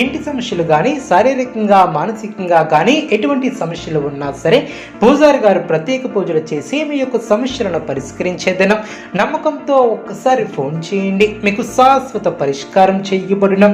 ఇంటి సమస్యలు కానీ శారీరకంగా మానసికంగా కానీ ఎటువంటి సమస్యలు ఉన్నా సరే పూజారి గారు ప్రత్యేక పూజలు చేసి మీ యొక్క సమస్యలను పరిష్కరించే దినం. నమ్మకంతో ఒక్కసారి ఫోన్ చేయండి. మీకు శాశ్వత పరిష్కారం చేయబడిన.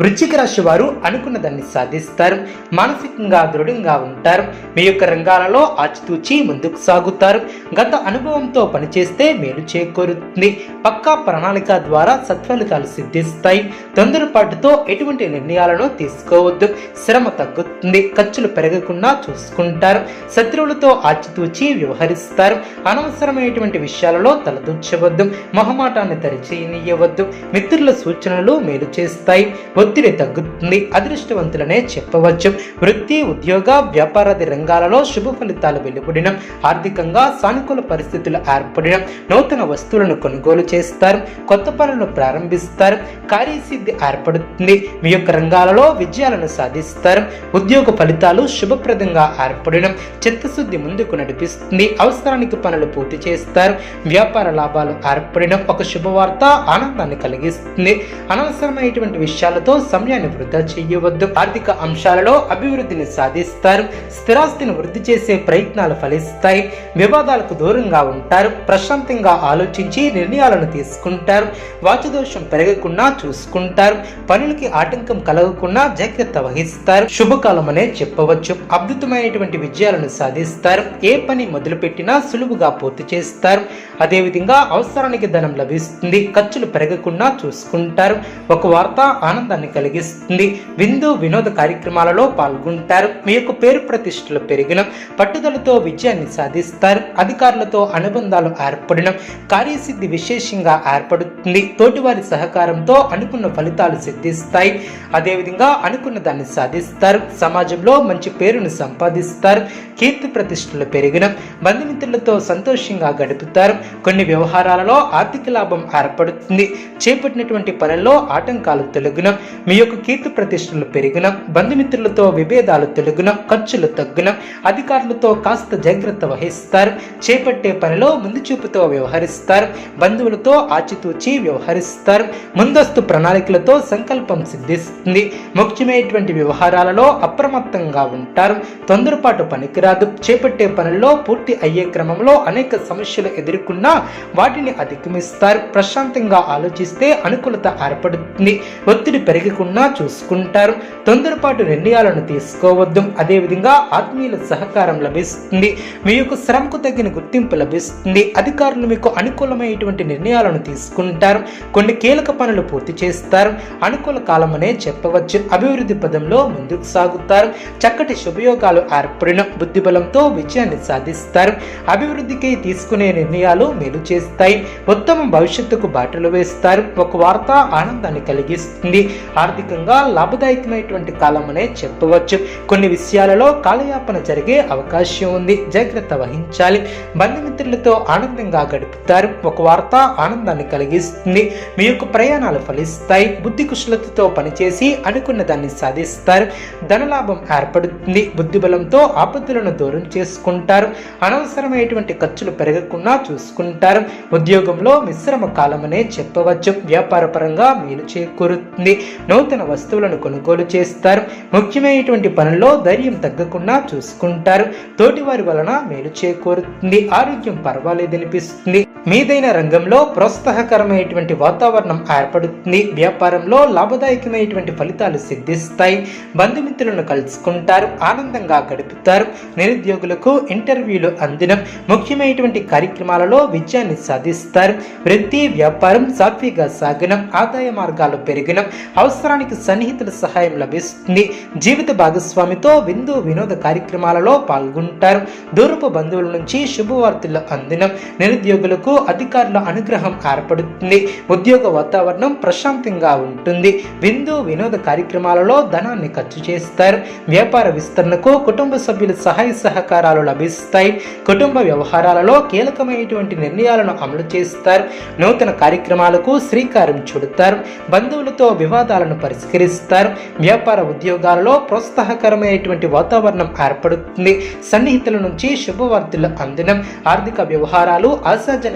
వృచ్చిక రాశి వారు అనుకున్న దాన్ని సాధిస్తారు. మానసికంగా దృఢంగా ఉంటారు. మీ యొక్క రంగాలలో ఆచితూచి ముందుకు సాగుతారు. గత అనుభవంతో పనిచేస్తే మేలు చేకూరుతుంది. పక్కా ప్రణాళిక ద్వారా సత్ఫలితాలు సిద్ధిస్తాయి. తొందరపాటుతో ఎటువంటి నిర్ణయాలను తీసుకోవద్దు. శ్రమ తగ్గుతుంది. ఖర్చులు పెరగకుండా చూసుకుంటారు. శత్రువులతో ఆచితూచి వ్యవహరిస్తారు. అనవసరమైనటువంటి విషయాలలో తలదూర్చవద్దు. మొహమాటాన్ని తరిచేయనియవద్దు మిత్రుల సూచనలు మేలు చేస్తాయి. ఒత్తిడి తగ్గుతుంది. అదృష్టవంతులనే చెప్పవచ్చు. వృత్తి ఉద్యోగ వ్యాపారాది రంగాలలో శుభ ఫలితాలు వెలువడిన ఆర్థికంగా సానుకూల పరిస్థితులు ఏర్పడిన నూతన వస్తువులను కొనుగోలు చేస్తారు. కొత్త పనులను ప్రారంభిస్తారు. కార్యసిద్ధి ఏర్పడుతుంది. మీ యొక్క రంగాలలో విజయాలను సాధిస్తారు. ఉద్యోగ ఫలితాలు శుభప్రదంగా ఏర్పడడం చిత్తశుద్ధి ముందుకు నడిపిస్తుంది. అవసరానికి పనులు పూర్తి చేస్తారు. వ్యాపార లాభాలు ఏర్పడడం ఒక శుభవార్త ఆనందాన్ని కలిగిస్తుంది. అనవసరమైనటువంటి విషయాలతో సమయాన్ని వృధా చేయవద్దు. ఆర్థిక అంశాలలో అభివృద్ధిని సాధిస్తారు. స్థిరాస్తిని వృద్ధి చేసే ప్రయత్నాలు ఫలిస్తాయి. వివాదాలకు దూరంగా ఉంటారు. ప్రశాంతంగా ఆలోచించి నిర్ణయాలను తీసుకుంటారు. వాచదోషం పెరగకుండా చూసుకుంటారు. పనులకి ఆటంకం కలగకుండా జాగ్రత్త వహిస్తారు. శుభకాలం అనే చెప్పవచ్చు. అద్భుతమైనటువంటి విజయాలను సాధిస్తారు. ఏ పని మొదలుపెట్టినా సులువుగా పూర్తి చేస్తారు. అదేవిధంగా అవసరానికి ధనం లభిస్తుంది. ఖర్చులు పెరగకుండా చూసుకుంటారు. ఒక వార్త ఆనందాన్ని కలిగిస్తుంది. విందు వినోద కార్యక్రమాలలో పాల్గొంటారు. మీ యొక్క పేరు ప్రతిష్టలు పెరిగిన. పట్టుదలతో విజయాన్ని సాధిస్తారు. అధికారులతో అనుబంధాలు ఏర్పడిన. కార్యసిద్ధి విశేషంగా ఏర్పడుతుంది. తోటివారి సహకారంతో అనుకున్న ఫలితాలు సిద్ధిస్తాయి. అదేవిధంగా అనుకున్న దాన్ని సాధిస్తారు. సమాజంలో మంచి పేరును సంపాదిస్తారు. కీర్తి ప్రతిష్టలు పెరిగిన బంధుమిత్రులతో సంతోషంగా గడుపుతారు. కొన్ని వ్యవహారాలలో ఆర్థిక లాభం ఏర్పడుతుంది. చేపట్టినటువంటి పనుల్లో ఆటంకాలు తొలగిన మీ యొక్క కీర్తి ప్రతిష్టలు పెరిగిన బంధుమిత్రులతో విభేదాలు తొలగిన ఖర్చులు తగ్గిన అధికారులతో కాస్త జాగ్రత్త వహిస్తారు. చేపట్టే పనిలో ముందు చూపుతో వ్యవహరిస్తారు. బంధువులతో ఆచితూచి వ్యవహరిస్తారు. ముందస్తు ప్రణాళికలతో సంకల్పం సిద్ధిస్తుంది. ముఖ్యమైనటువంటి వ్యవహారాలలో అప్రమత్తంగా ఉంటారు. తొందరపాటు పనికిరాదు. చేపట్టే పనుల్లో పూర్తి అయ్యే క్రమంలో అనేక సమస్యలు ఎదుర్కొన్నా వాటిని అధిగమిస్తారు. ప్రశాంతంగా ఆలోచిస్తే అనుకూలత ఏర్పడుతుంది. ఒత్తిడి పెరగకుండా చూసుకుంటారు. తొందరపాటు నిర్ణయాలను తీసుకోవద్దు. అదేవిధంగా ఆత్మీయుల సహకారం లభిస్తుంది. మీ యొక్క శ్రమకు తగిన గుర్తింపు లభిస్తుంది. అధికారులు మీకు అనుకూలమైనటువంటి నిర్ణయాలను తీసుకుంటారు. కొన్ని కీలక పనులు పూర్తి చేస్తారు. అనుకూల కాలం అనే చెప్పవచ్చు. అభివృద్ధి పదంలో ముందుకు సాగుతారు. చక్కటి శుభయోగాలు ఏర్పడిన బుద్ధిబలంతో విజయాన్ని సాధిస్తారు. అభివృద్ధికి తీసుకునే నిర్ణయాలు మేలు చేస్తాయి. ఉత్తమ భవిష్యత్తుకు బాటలు వేస్తారు. ఒక వార్త ఆనందాన్ని కలిగిస్తుంది. ఆర్థికంగా లాభదాయకమైనటువంటి కాలం అనే చెప్పవచ్చు. కొన్ని విషయాలలో కాలయాపన జరిగే అవకాశం ఉంది. జాగ్రత్త వహించాలి. బంధుమిత్రులతో ఆనందంగా గడుపుతారు. ఒక వార్త ఆనందాన్ని కలిగిస్తుంది. మీ యొక్క ప్రయాణాలు ఫలిస్తాయి. బుద్ధి కుశలతతో పనిచేసి అనుకున్న దాన్ని సాధిస్తారు. ధనలాభం ఏర్పడుతుంది. బుద్ధిబలంతో ఆపత్తులను దూరం చేసుకుంటారు. అనవసరమైనటువంటి ఖర్చులు పెరగకుండా చూసుకుంటారు. ఉద్యోగంలో మిశ్రమ కాలమనే చెప్పవచ్చు. వ్యాపార పరంగా మేలు చేకూరుతుంది. నూతన వస్తువులను కొనుగోలు చేస్తారు. ముఖ్యమైనటువంటి పనుల్లో ధైర్యం తగ్గకుండా చూసుకుంటారు. తోటివారి వలన మేలు చేకూరుతుంది. ఆరోగ్యం పర్వాలేదనిపిస్తుంది. మీదైన రంగంలో ప్రోత్సాహకరమైనటువంటి వాతావరణం ఏర్పడుతుంది. వ్యాపారంలో లాభదాయకమైనటువంటి ఫలితాలు సిద్ధిస్తాయి. బంధుమిత్రులను కలుసుకుంటారు. ఆనందంగా గడుపుతారు. నిరుద్యోగులకు ఇంటర్వ్యూలు అందినం. ముఖ్యమైనటువంటి కార్యక్రమాలలో విజయాన్ని సాధిస్తారు. వృత్తి వ్యాపారం సాఫీగా సాగనం. ఆదాయ మార్గాలు పెరిగినం. అవసరానికి సన్నిహితుల సహాయం లభిస్తుంది. జీవిత భాగస్వామితో విందు వినోద కార్యక్రమాలలో పాల్గొంటారు. దూరపు బంధువుల నుంచి శుభవార్తలు అందినం. నిరుద్యోగులకు వాళ్ళకు అధికారుల అనుగ్రహం ఏర్పడుతుంది ఉద్యోగ వాతావరణం ప్రశాంతంగా ఉంటుంది. విందు వినోద కార్యక్రమాలలో ధనాన్ని ఖర్చు చేస్తారు. వ్యాపార విస్తరణకు కుటుంబ సభ్యుల సహాయ సహకారాలు లభిస్తాయి. కుటుంబ వ్యవహారాలలో కీలకమైనటువంటి నిర్ణయాలను అమలు చేస్తారు. నూతన కార్యక్రమాలకు శ్రీకారం చుడతారు. బంధువులతో వివాదాలను పరిష్కరిస్తారు. వ్యాపార ఉద్యోగాలలో ప్రోత్సాహకరమైనటువంటి వాతావరణం ఏర్పడుతుంది. సన్నిహితుల నుంచి శుభవార్తలు అందడం ఆర్థిక వ్యవహారాలు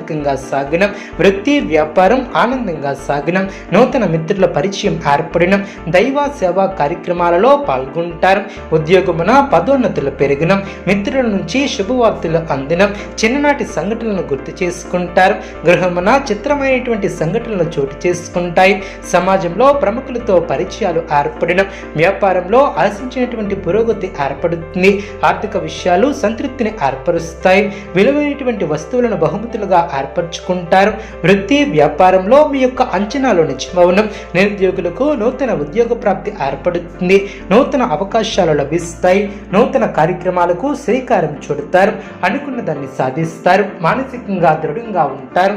ఆశాజనకంగా సాగడం వృత్తి వ్యాపారం ఆనందంగా సాగడం నూతన మిత్రుల పరిచయం ఏర్పడడం దైవ సేవా కార్యక్రమాలలో పాల్గొంటారు. ఉద్యోగమున పదోన్నతులు పెరగడం మిత్రుల నుంచి శుభవార్తలు అందడం చిన్ననాటి సంఘటనలను గుర్తు చేసుకుంటారు. గృహమున చిత్రమైనటువంటి సంఘటనలు చోటు చేసుకుంటాయి. సమాజంలో ప్రముఖులతో పరిచయాలు ఏర్పడడం వ్యాపారంలో ఆశించినటువంటి పురోగతి ఏర్పడుతుంది. ఆర్థిక విషయాలు సంతృప్తిని ఏర్పరుస్తాయి. విలువైనటువంటి వస్తువులను బహుమతులుగా ఏర్పరచుకుంటారు. వృత్తి వ్యాపారంలో మీ యొక్క అంచనాలు నిజమవనం. నిరుద్యోగులకు నూతన ఉద్యోగ ప్రాప్తి ఏర్పడుతుంది. నూతన అవకాశాలు లభిస్తాయి. నూతన కార్యక్రమాలకు శ్రీకారం చుడతారు. అనుకున్న దాన్ని సాధిస్తారు. మానసికంగా దృఢంగా ఉంటారు.